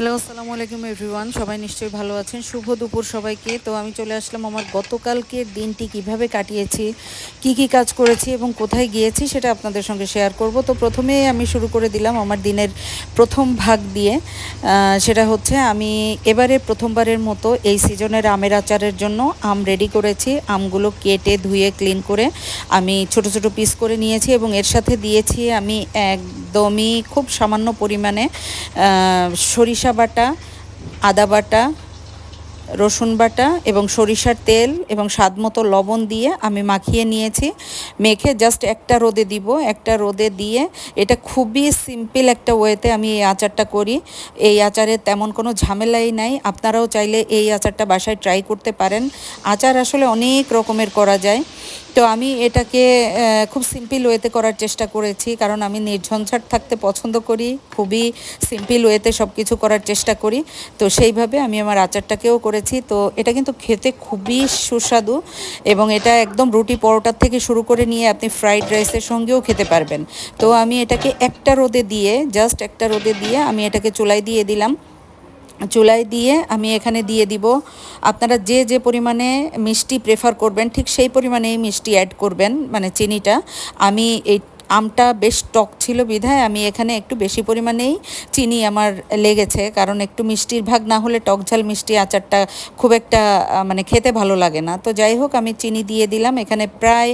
Hello, আসসালামু আলাইকুম everyone. সবাই নিশ্চয়ই ভালো আছেন। শুভ দুপুর সবাইকে। তো আমি চলে আসলাম আমার গতকালকের দিনটি কীভাবে কাটিয়েছি, কি কি কাজ করেছি এবং কোথায় গিয়েছি সেটা আপনাদের সঙ্গে শেয়ার করব। তো প্রথমে আমি শুরু করে দিলাম আমার দিনের প্রথম ভাগ দিয়ে। সেটা হচ্ছে আমি এবারে প্রথমবারের মতো এই সিজনের আমের আচারের জন্য আম রেডি করেছি। আমগুলো কেটে, ধুয়ে, ক্লিন করে আমি ছোট ছোট পিস করে নিয়েছি এবং এর সাথে দিয়েছি আমি একদমই খুব সামান্য পরিমাণে সরিষা বাটা আদা বাটা রসুন বাটা এবং সরিষার তেল এবং স্বাদ মতো লবণ দিয়ে আমি মাখিয়ে নিয়েছি। মেখে জাস্ট একটা রোদে দিব, একটা রোদে দিয়ে এটা খুবই সিম্পল একটা ওয়েতে আমি এই আচারটা করি। এই আচারে তেমন কোনো ঝামেলাই নাই, আপনারাও চাইলে এই আচারটা বাসায় ট্রাই করতে পারেন। আচার আসলে অনেক রকমের করা যায়। তো আমি এটাকে খুব সিম্পল ওয়েতে করার চেষ্টা করেছি, কারণ আমি নির্ঝঞ্ঝাট থাকতে পছন্দ করি, খুবই সিম্পল ওয়েতে সব কিছু করার চেষ্টা করি। তো সেইভাবে আমি আমার আচারটাকেও করেছি। তো এটা কিন্তু খেতে খুবই সুস্বাদু এবং এটা একদম রুটি পরোটার থেকে শুরু করে নিয়ে আপনি ফ্রাইড রাইসের সঙ্গেও খেতে পারবেন। তো আমি এটাকে একটা রোদে দিয়ে, জাস্ট একটা রোদে দিয়ে আমি এটাকে চুলায় দিয়ে দিলাম। চুলায় দিয়ে আমি এখানে দিয়ে দিব, আপনারা যে যে পরিমাণে মিষ্টি প্রেফার করবেন, ঠিক সেই পরিমাণেই মিষ্টি অ্যাড করবেন মানে চিনিটা। আমি এই আমটা বেশ টক ছিল বিধায় আমি এখানে একটু বেশি পরিমাণেই চিনি আমার লেগেছে, কারণ একটু মিষ্টির ভাগ না হলে টক ঝাল মিষ্টি আচারটা খুব একটা মানে খেতে ভালো লাগে না। তো যাই হোক, আমি চিনি দিয়ে দিলাম, এখানে প্রায়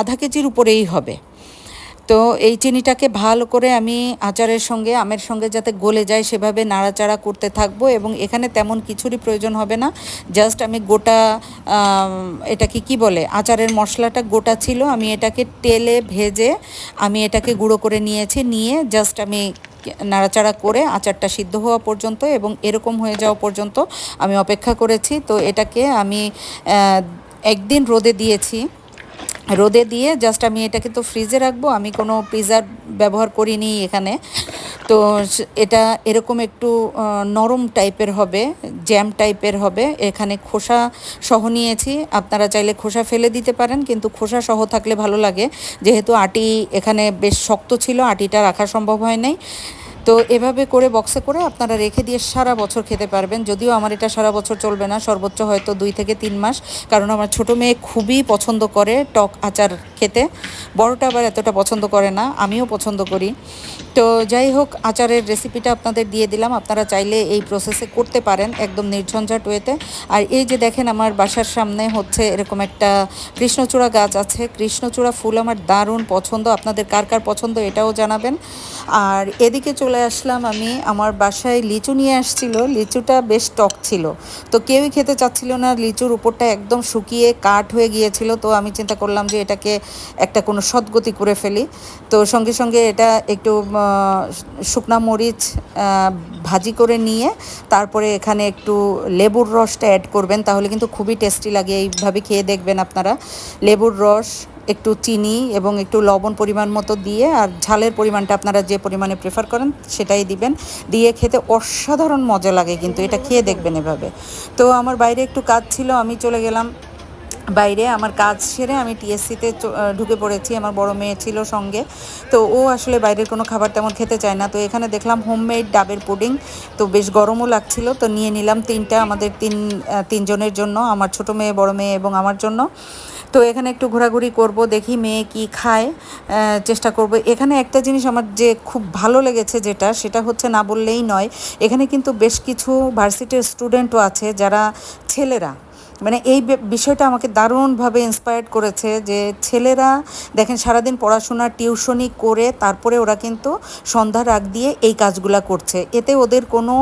আধা কেজির উপরেই হবে। তো এই চিনিটাকে ভালো করে আমি আচারের সঙ্গে, আমের সঙ্গে যাতে গলে যায় সেভাবে নাড়াচাড়া করতে থাকব এবং এখানে তেমন কিছুরই প্রয়োজন হবে না। জাস্ট আমি গোটা এটাকে কি বলে, আচারের মশলাটা গোটা ছিল, আমি এটাকে তেলে ভেজে আমি এটাকে গুঁড়ো করে নিয়েছি, নিয়ে জাস্ট আমি নাড়াচাড়া করে আচারটা সিদ্ধ হওয়া পর্যন্ত এবং এরকম হয়ে যাওয়া পর্যন্ত আমি অপেক্ষা করেছি। তো এটাকে আমি একদিন রোদে দিয়েছি। রোদে দিয়ে জাস্ট আমি এটাকে তো ফ্রিজে রাখব, আমি কোনো প্রিজার ব্যবহার করিনি এখানে। তো এটা এরকম একটু নরম টাইপের হবে জ্যাম টাইপের হবে। এখানে খোসা সহ নিয়েছি। আপনারা চাইলে খোসা ফেলে দিতে পারেন, কিন্তু খোসা সহ থাকলে ভালো লাগে। যেহেতু আটি এখানে বেশ শক্ত ছিল, আটিটা রাখা সম্ভব হয় নাই। তো এভাবে করে বক্সে করে আপনারা রেখে দিয়ে সারা বছর খেতে পারবেন। যদিও আমার এটা সারা বছর চলবে না, সর্বোচ্চ হয়তো দুই থেকে তিন মাস। কারণ আমার ছোট মেয়ে খুবই পছন্দ করে টক আচার খেতে। বড়টা আবার এতটা পছন্দ করে না, আমিও পছন্দ করি। তো যাই হোক, আচারের রেসিপিটা আপনাদের দিয়ে দিলাম। আপনারা চাইলে এই প্রসেসে করতে পারেন একদম নির্ঝঞ্ঝাট ওয়েতে আর এই যে দেখেন, আমার বাসার সামনে হচ্ছে এরকম একটা কৃষ্ণচূড়া গাছ আছে। কৃষ্ণচূড়া ফুল আমার দারুণ পছন্দ। আপনাদের কার কার পছন্দ এটাও জানাবেন। আর এদিকে চলে আসলাম আমি আমার বাসায় লিচু নিয়ে আসছিল। লিচুটা বেশ টক ছিল। তো কেউই খেতে চাচ্ছিল না, লিচুর উপরটা একদম শুকিয়ে কাঠ হয়ে গিয়েছিল। তো আমি চিন্তা করলাম যে এটাকে একটা কোনো সদ্গতি করে ফেলি। তো সঙ্গে সঙ্গে এটা একটু শুকনা মরিচ ভাজি করে নিয়ে তারপরে এখানে একটু লেবুর রসটা অ্যাড করবেন। তাহলে কিন্তু খুবই টেস্টি লাগে। এইভাবে খেয়ে দেখবেন আপনারা। লেবুর রস একটু চিনি এবং একটু লবণ পরিমাণ মতো দিয়ে আর ঝালের পরিমাণটা আপনারা যে পরিমাণে প্রেফার করেন সেটাই দিবেন। দিয়ে খেতে অসাধারণ মজা লাগে কিন্তু, এটা খেয়ে দেখবেন এভাবে। তো আমার বাইরে একটু কাজ ছিল, আমি চলে গেলাম বাইরে। আমার কাজ সেরে আমি টিএসসিতে ঢুকে পড়েছি, আমার বড় মেয়ে ছিল সঙ্গে। তো ও আসলে বাইরের কোনো খাবার তেমন খেতে চায় না। তো এখানে দেখলাম হোমমেড ডাবের পুডিং। তো বেশ গরমও লাগছিল, তো নিয়ে নিলাম তিনটা আমাদের তিন তিনজনের জন্য, আমার ছোট মেয়ে, বড় মেয়ে এবং আমার জন্য। তো এখানে একটু ঘোরাঘুরি করব, দেখি মেয়ে কি খায় চেষ্টা করব। এখানে একটা জিনিস আমার যে খুব ভালো লেগেছে যেটা, সেটা হচ্ছে না বললেই নয়, এখানে কিন্তু বেশ কিছু ভার্সিটির স্টুডেন্টও আছে যারা ছেলেরা। মানে এই বিষয়টা আমাকে দারুণভাবে ইন্সপায়ার্ড করেছে যে ছেলেরা, দেখেন সারাদিন পড়াশোনা টিউশনি করে তারপরে ওরা কিন্তু সন্ধ্যার আগ দিয়ে এই কাজগুলা করছে। এতে ওদের কোনো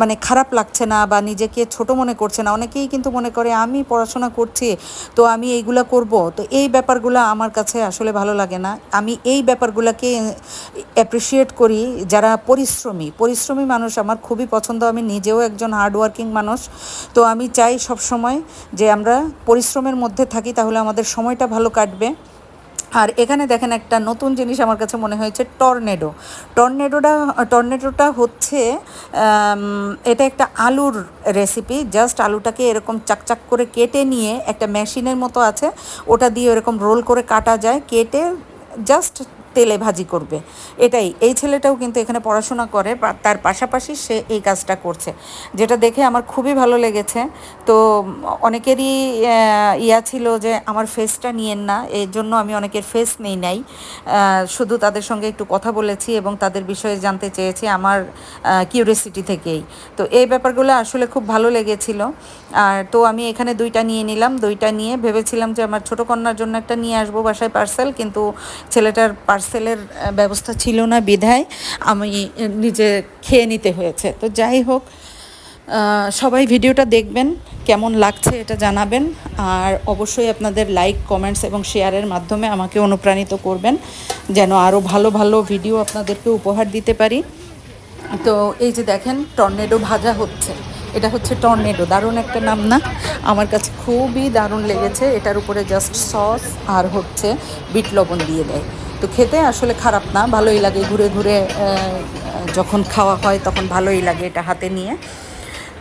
মানে খারাপ লাগছে না বা নিজেকে ছোট মনে করছে না। অনেকেই কিন্তু মনে করে, আমি পড়াশোনা করছি, তো আমি এইগুলা করব। তো এই ব্যাপারগুলো আমার কাছে আসলে ভালো লাগে না। আমি এই ব্যাপারগুলোকে অ্যাপ্রিসিয়েট করি যারা পরিশ্রমী। পরিশ্রমী মানুষ আমার খুবই পছন্দ। আমি নিজেও একজন হার্ডওয়ার্কিং মানুষ। তো আমি চাই সব সময় যে আমরা পরিশ্রমের মধ্যে থাকি, তাহলে আমাদের সময়টা ভালো কাটবে। আর এখানে দেখেন একটা নতুন জিনিস আমার কাছে মনে হয়েছে, টর্নেডো। টর্নেডোটা টর্নেডোটা হচ্ছে এটা একটা আলুর রেসিপি জাস্ট আলুটাকে এরকম চাকচাক করে কেটে নিয়ে একটা মেশিনের মতো আছে, ওটা দিয়ে এরকম রোল করে কাটা যায়, কেটে জাস্ট তেলে ভাজি করবে। এটাই। এই ছেলেটাও কিন্তু এখানে পড়াশোনা করে তার পাশাপাশি সে এই কাজটা করছে। যেটা দেখে আমার খুবই ভালো লেগেছে। তো অনেকেরই ইয়া ছিল যে, আমার ফেসটা নিয়েন না। এর জন্য আমি অনেকের ফেস নেই নাই। শুধু তাদের সঙ্গে একটু কথা বলেছি এবং তাদের বিষয়ে জানতে চেয়েছি আমার কিউরিয়াসিটি থেকেই। তো এই ব্যাপারগুলো আসলে খুব ভালো লেগেছিল। আর তো আমি এখানে দুইটা নিয়ে নিলাম। দুইটা নিয়ে ভেবেছিলাম যে, আমার ছোটো কন্যার জন্য একটা নিয়ে আসব বাসায় পার্সেল কিন্তু ছেলেটার পার্সেলের ব্যবস্থা ছিল না বিধায় আমি নিজে খেয়ে নিতে হয়েছে। তো যাই হোক সবাই ভিডিওটা দেখবেন, কেমন লাগছে এটা জানাবেন, আর অবশ্যই আপনাদের লাইক, কমেন্টস এবং শেয়ারের মাধ্যমে আমাকে অনুপ্রাণিত করবেন, যেন আরও ভালো ভালো ভিডিও আপনাদেরকে উপহার দিতে পারি। তো এই যে দেখেন, টর্নেডো ভাজা হচ্ছে। এটা হচ্ছে টর্নেডো, দারুণ একটা নাম না? আমার কাছে খুবই দারুণ লেগেছে। এটার উপরে জাস্ট সস আর হচ্ছে বিট লবণ দিয়ে দেয়। তো খেতে আসলে খারাপ না, ভালোই লাগে ঘুরে ঘুরে যখন খাওয়া হয় তখন ভালোই লাগে এটা হাতে নিয়ে।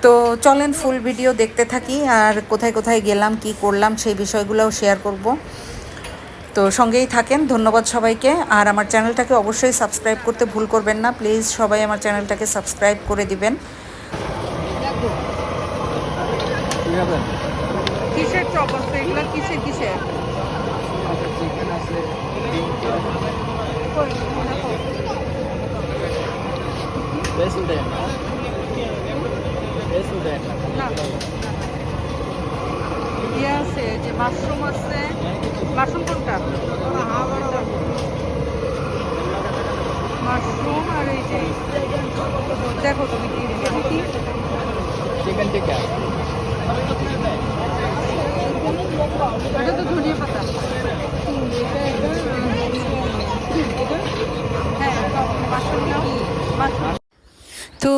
তো চলেন ফুল ভিডিও দেখতে থাকি আর কোথায় কোথায় গেলাম, কি করলাম সেই বিষয়গুলোও শেয়ার করব। তো সঙ্গেই থাকেন, ধন্যবাদ সবাইকে। আর আমার চ্যানেলটাকে অবশ্যই সাবস্ক্রাইব করতে ভুল করবেন না প্লিজ সবাই আমার চ্যানেলটাকে সাবস্ক্রাইব করে দিবেন। কিসের কিসের কিসের? চিকেন আছে বেশ দেন বেশ দেন ইয়ে আছে যে মাশরুম আছে মাশরুম কোনটা মাশরুম আর এই যে দেখো তুমি কি চিকেন টিক্কা এটা তো ধনিয়া পাতা হ্যাঁ মাশরুম নাও মাশরুম তো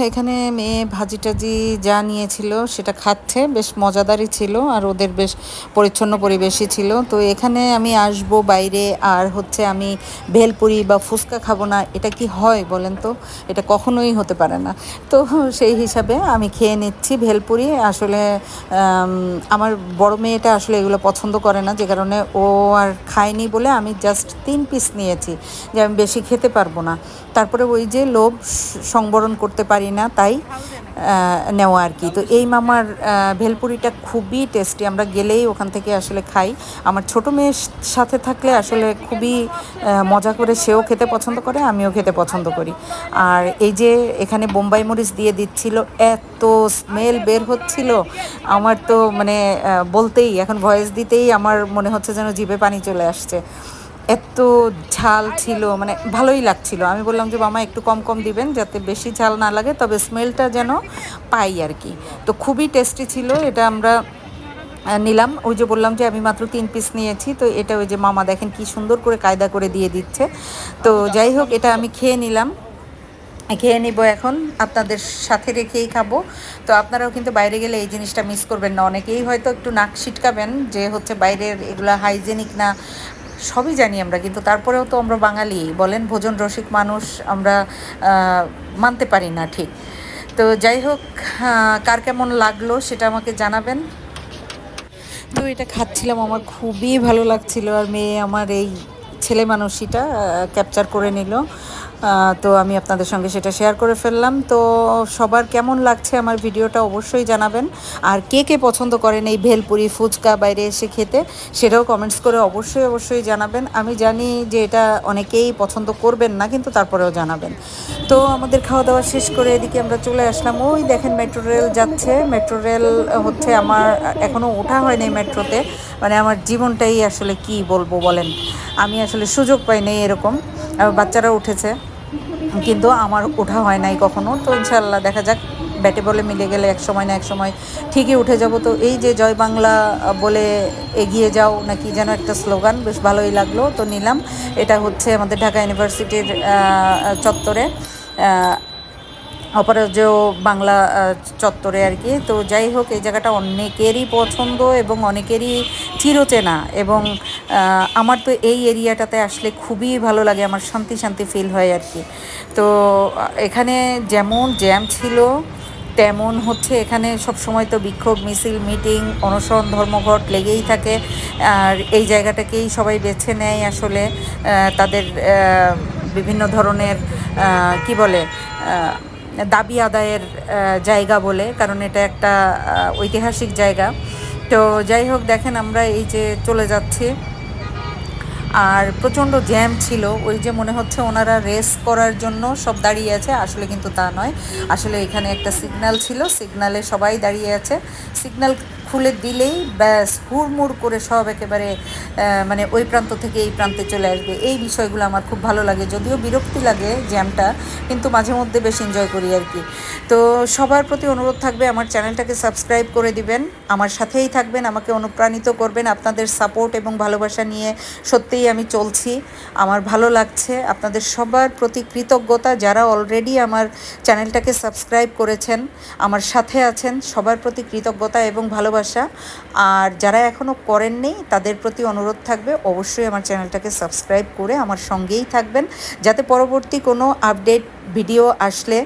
এখানে মেয়ে ভাজি টাজি যা নিয়েছিল সেটা খাচ্ছে, বেশ মজাদারই ছিল আর ওদের বেশ পরিচ্ছন্ন পরিবেশই ছিল। তো এখানে আমি আসব বাইরে আর হচ্ছে আমি ভেলপুরি বা ফুচকা খাব না, এটা কি হয় বলেন তো? এটা কখনোই হতে পারে না। তো সেই হিসাবে আমি খেয়ে নিচ্ছি ভেলপুরি। আসলে আমার বড় মেয়েটা আসলে এগুলো পছন্দ করে না, যে কারণে ও আর খায়নি বলে আমি জাস্ট তিন পিস নিয়েছি, যে আমি বেশি খেতে পারব না। তারপরে ওই যে লোভ সংবরণ করতে পারি না, তাই নেওয়া আর কি। তো এই মামার ভেলপুরিটা খুবই টেস্টি। আমরা গেলেই ওখান থেকে আসলে খাই। আমার ছোট মেয়ের সাথে থাকলে আসলে খুবই মজা করে সেও খেতে পছন্দ করে, আমিও খেতে পছন্দ করি। আর এই যে এখানে বোম্বাই মরিচ দিয়ে দিচ্ছিল, এত স্মেল বের হচ্ছিল। আমার তো মানে বলতেই, এখন ভয়েস দিতেই আমার মনে হচ্ছে যেন জিভে পানি চলে আসছে। এত ঝাল ছিল মানে ভালোই লাগছিল। আমি বললাম যে, মামা, একটু কম কম দিবেন যাতে বেশি ঝাল না লাগে, তবে স্মেলটা যেন পাই আর কি। তো খুবই টেস্টি ছিল, এটা আমরা নিলাম। ওই যে বললাম যে, আমি মাত্র তিন পিস নিয়েছি, তো এটা ওই যে মামা দেখেন কি সুন্দর করে কায়দা করে দিয়ে দিচ্ছে। তো যাই হোক, এটা আমি খেয়ে নিলাম। খেয়ে নিব এখন, আপনাদের সাথে রেখেই খাব। তো আপনারাও কিন্তু বাইরে গেলে এই জিনিসটা মিস করবেন না। অনেকেই হয়তো একটু নাক ছিটকাবেন যে, হচ্ছে বাইরের এগুলা হাইজেনিক না সবই জানি আমরা, কিন্তু তারপরেও তো আমরা বাঙালি। বলেন, ভোজন রসিক মানুষ আমরা মানতে পারি না ঠিক। তো যাই হোক কার কেমন লাগল সেটা আমাকে জানাবেন। তো এটা খাচ্ছিলাম, আমার খুবই ভালো লাগছিল। আর মেয়ে আমার এই ছেলে মানুষইটা ক্যাপচার করে নিল। তো আমি আপনাদের সঙ্গে সেটা শেয়ার করে ফেললাম। তো সবার কেমন লাগছে আমার ভিডিওটা অবশ্যই জানাবেন। আর কে কে পছন্দ করেন এই ভেলপুরি, ফুচকা বাইরে এসে খেতে, সেটাও কমেন্টস করে অবশ্যই অবশ্যই জানাবেন। আমি জানি যে এটা অনেকেই পছন্দ করবেন না, কিন্তু তারপরেও জানাবেন। তো আমাদের খাওয়া দাওয়া শেষ করে এদিকে আমরা চলে আসলাম। ওই দেখেন মেট্রো রেল যাচ্ছে। মেট্রো রেল হচ্ছে আমার এখনও ওঠা হয়নি মেট্রোতে মানে আমার জীবনটাই আসলে কি বলব বলেন? আমি আসলে সুযোগ পাই নাই এরকম। আর বাচ্চারা উঠেছে। কিন্তু আমার ওঠা হয় নাই কখনো। তো ইনশাল্লাহ দেখা যাক, ব্যাটে বলে মিলে গেলে এক সময় না এক সময় ঠিকই উঠে যাব। তো এই যে জয় বাংলা বলে এগিয়ে যাও নাকি যেন একটা স্লোগান, বেশ ভালোই লাগল। তো নিলাম। এটা হচ্ছে আমাদের ঢাকা ইউনিভার্সিটির চত্বরে। অপরাজ্য বাংলা চত্বরে আর কি। তো যাই হোক, এই জায়গাটা অনেকেরই পছন্দ এবং অনেকেরই চিরচেনা এবং আমার তো এই এরিয়াটাতে আসলে খুবই ভালো লাগে, আমার শান্তি শান্তি ফিল হয় আর কি। তো এখানে যেমন জ্যাম ছিল, তেমন হচ্ছে এখানে সব সময় তো বিক্ষোভ, মিছিল মিটিং অনশন, ধর্মঘট লেগেই থাকে। আর এই জায়গাটাকেই সবাই বেছে নেয় আসলে তাদের বিভিন্ন ধরনের কি বলে দাবি আদায়ের জায়গা বলে, কারণ এটা একটা ঐতিহাসিক জায়গা। তো যাই হোক, দেখেন আমরা এই যে চলে যাচ্ছি। আর প্রচণ্ড জ্যাম ছিল, ওই যে মনে হচ্ছে ওনারা রেস করার জন্য সব দাঁড়িয়ে আছে, আসলে কিন্তু তা নয়। আসলে এখানে একটা সিগন্যাল ছিল সিগনালে সবাই দাঁড়িয়ে আছে। সিগন্যাল খুলে দিলেই ব্যাস হুড়মুড় করে সব একেবারে মানে ওই প্রান্ত থেকে এই প্রান্তে চলে আসবে। এই বিষয়গুলো আমার খুব ভালো লাগে, যদিও বিরক্তি লাগে জ্যামটা, কিন্তু মাঝে মধ্যে বেশ এনজয় করি আর কি। তো সবার প্রতি অনুরোধ থাকবে, আমার চ্যানেলটাকে সাবস্ক্রাইব করে দিবেন, আমার সাথেই থাকবেন, আমাকে অনুপ্রাণিত করবেন, আপনাদের সাপোর্ট এবং ভালোবাসা নিয়ে সত্যিই আমি চলছি। আমার ভালো লাগছে, আপনাদের সবার প্রতি কৃতজ্ঞতা, যারা অলরেডি আমার চ্যানেলটাকে সাবস্ক্রাইব করেছেন, আমার সাথে আছেন, সবার প্রতি কৃতজ্ঞতা এবং ভালোবাসা আর যারা এখনও করেননি তাদের প্রতি অনুরোধ থাকবে, অবশ্যই আমার চ্যানেলটাকে সাবস্ক্রাইব করে আমার সঙ্গেই থাকবেন। যাতে পরবর্তী কোনো আপডেট ভিডিও আসলে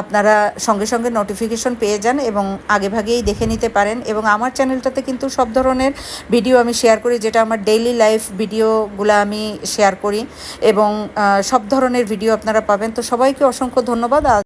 আপনারা সঙ্গে সঙ্গে নোটিফিকেশন পেয়ে যান এবং আগেভাগেই দেখে নিতে পারেন। এবং আমার চ্যানেলটাতে কিন্তু সব ধরনের ভিডিও আমি শেয়ার করি, যেটা আমার ডেইলি লাইফ ভিডিওগুলো আমি শেয়ার করি। এবং সব ধরনের ভিডিও আপনারা পাবেন। তো সবাইকে অসংখ্য ধন্যবাদ।